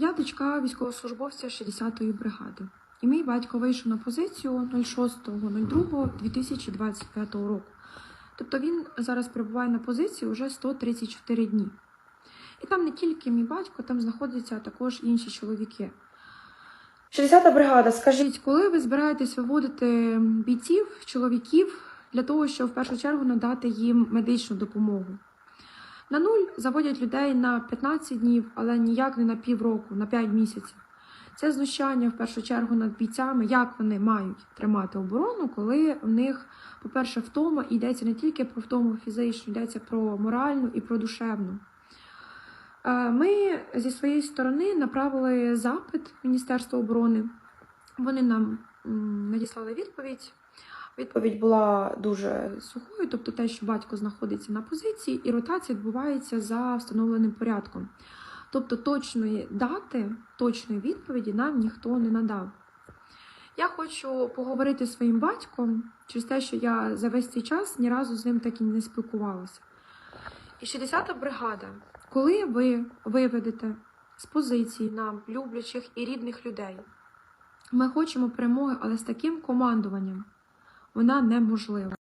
Я дочка військовослужбовця 60-ї бригади. І мій батько вийшов на позицію 06.02.2025 року. Тобто він зараз перебуває на позиції вже 134 дні. І там не тільки мій батько, там знаходяться також інші чоловіки. 60-та бригада, скажіть, коли ви збираєтесь виводити бійців, чоловіків для того, щоб в першу чергу надати їм медичну допомогу? На нуль заводять людей на 15 днів, але ніяк не на півроку, на 5 місяців. Це знущання в першу чергу над бійцями, як вони мають тримати оборону, коли в них, по-перше, втома і йдеться не тільки про втому фізичну, йдеться про моральну і про душевну. Е, Ми зі своєї сторони направили запит в Міністерство оборони. Вони нам надіслали відповідь. Відповідь була дуже сухою, тобто те, що батько знаходиться на позиції, і ротація відбувається за встановленим порядком. Тобто точної дати, точної відповіді нам ніхто не надав. Я хочу поговорити зі своїм батьком через те, що я за весь цей час ні разу з ним так і не спілкувалася. І 60-та бригада, коли ви виведете з позиції нам люблячих і рідних людей, ми хочемо перемоги, але з таким командуванням вона неможлива.